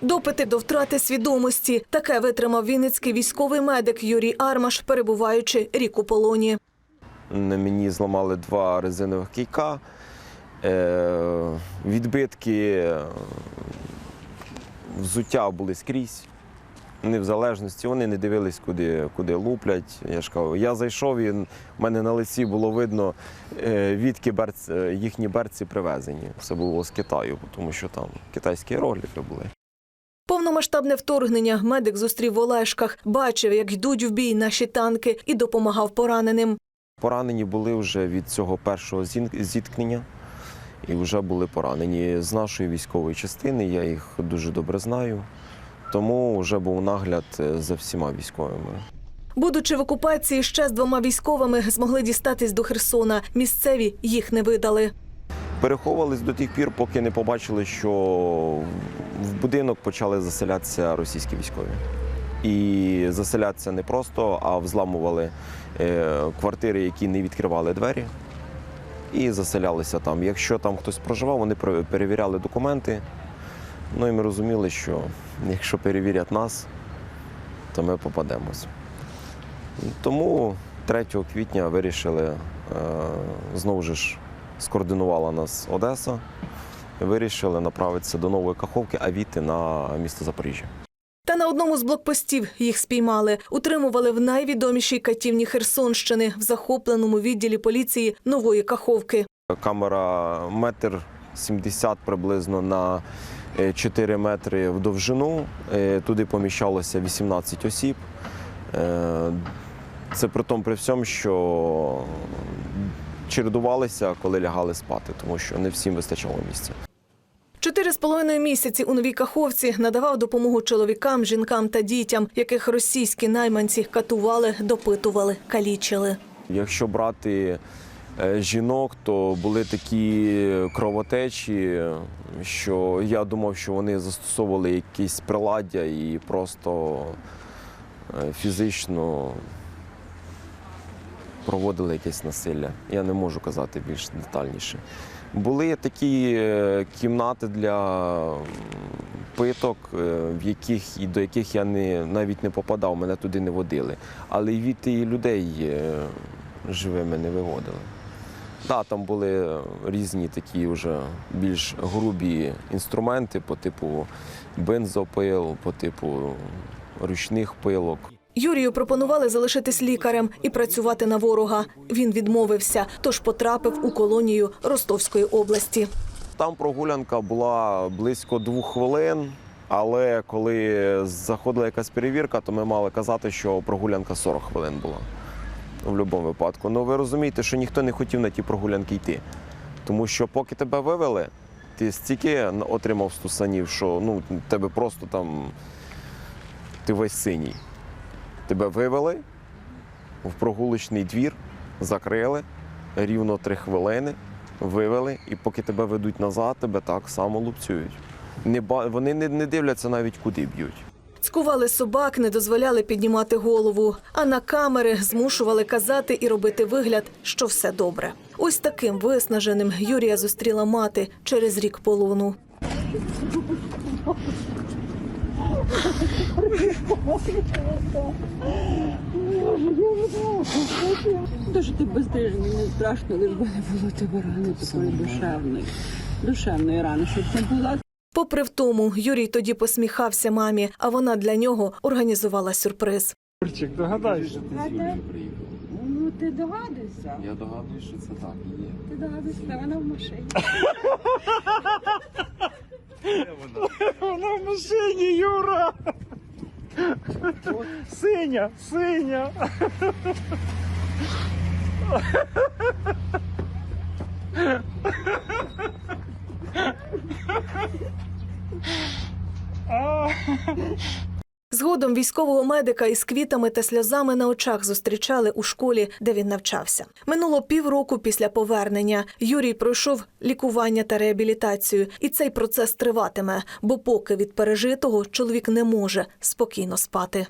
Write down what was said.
Допити до втрати свідомості. Таке витримав вінницький військовий медик Юрій Армаш, перебуваючи рік у полоні. Мені зламали два резинових кійка, е, відбитки е, взуття були скрізь. Не в залежності, вони не дивились, куди, куди луплять. Я ж кажу, я зайшов і в мене на лиці було видно, е, відки берц, е, їхні берці привезені. Це було з Китаю, тому що там китайські іерогліфи були. Повномасштабне вторгнення медик зустрів в Олешках, бачив, як йдуть в бій наші танки, і допомагав пораненим. Поранені були вже від цього першого зіткнення і вже були поранені з нашої військової частини. Я їх дуже добре знаю, тому вже був нагляд е, за всіма військовими. Будучи в окупації, ще з двома військовими змогли дістатись до Херсона. Місцеві їх не видали. Переховувались до тих пір, поки не побачили, що в будинок почали заселятися російські військові. І заселятися не просто, а взламували е, квартири, які не відкривали двері, і заселялися там. Якщо там хтось проживав, вони перевіряли документи. Ну і ми розуміли, що якщо перевірять нас, то ми попадемось. Тому 3 квітня вирішили е, знову ж скоординувала нас Одеса. Вирішили направитися до нової Каховки, а війти на місто Запоріжжя. Та на одному з блокпостів їх спіймали. Утримували в найвідомішій катівні Херсонщини в захопленому відділі поліції нової Каховки. Камера метр 70 приблизно на е, 4 метри в довжину. Е, Туди поміщалося 18 осіб. Е, Це при тому при всьому, що чередувалися, коли лягали спати, тому що не всім вистачало місця. Чотири з половиною місяці у новій Каховці надавав допомогу чоловікам, жінкам та дітям, яких російські найманці катували, допитували, калічили. Якщо брати е, жінок, то були такі кровотечі, що я думав, що вони застосовували якісь приладдя і просто е, фізично проводили якесь насилля. Я не можу казати більш детальніше. Були такі е, кімнати для питок, е, в яких і до яких я не навіть не попадав, мене туди не водили. Але від людей е, живими не виводили. Да, там були різні такі вже більш грубі інструменти по типу бензопил, по типу ручних пилок. Юрію пропонували залишитись лікарем і працювати на ворога. Він відмовився, тож потрапив у колонію Ростовської області. Там прогулянка була близько двох хвилин, але коли заходила якась перевірка, то ми мали казати, що прогулянка 40 хвилин була в будь-якому випадку. Ну ви розумієте, що ніхто не хотів на ті прогулянки йти. Тому що поки тебе вивели, ти стільки отримав стусанів, що ну, тебе просто там ти весь синій. Тебе вивели в прогулочний двір, закрили рівно три хвилини, вивели, і поки тебе ведуть назад, тебе так само лупцюють. Не ба... Вони не, не дивляться навіть куди б'ють. Цькували собак, не дозволяли піднімати голову, а на камери змушували казати і робити вигляд, що все добре. Ось таким виснаженим Юрія зустріла мати через рік полону. Що ти бездиш, мені страшно, лиш би не було тебе рани такої душевної. Душевної рани, щоб не була. Попри втому, Юрій тоді посміхався мамі, а вона для нього організувала сюрприз. Юрчик, догадайся. Ну ти догадуйся. Я догадуюся, що це так і є. Ти догадуйся, де вона в машині. Вона в машині, Юра! Синя, синя! А, Згодом військового медика із квітами та сльозами на очах зустрічали у школі, де він навчався. Минуло півроку після повернення. Юрій пройшов лікування та реабілітацію, і цей процес триватиме, бо поки від пережитого чоловік не може спокійно спати.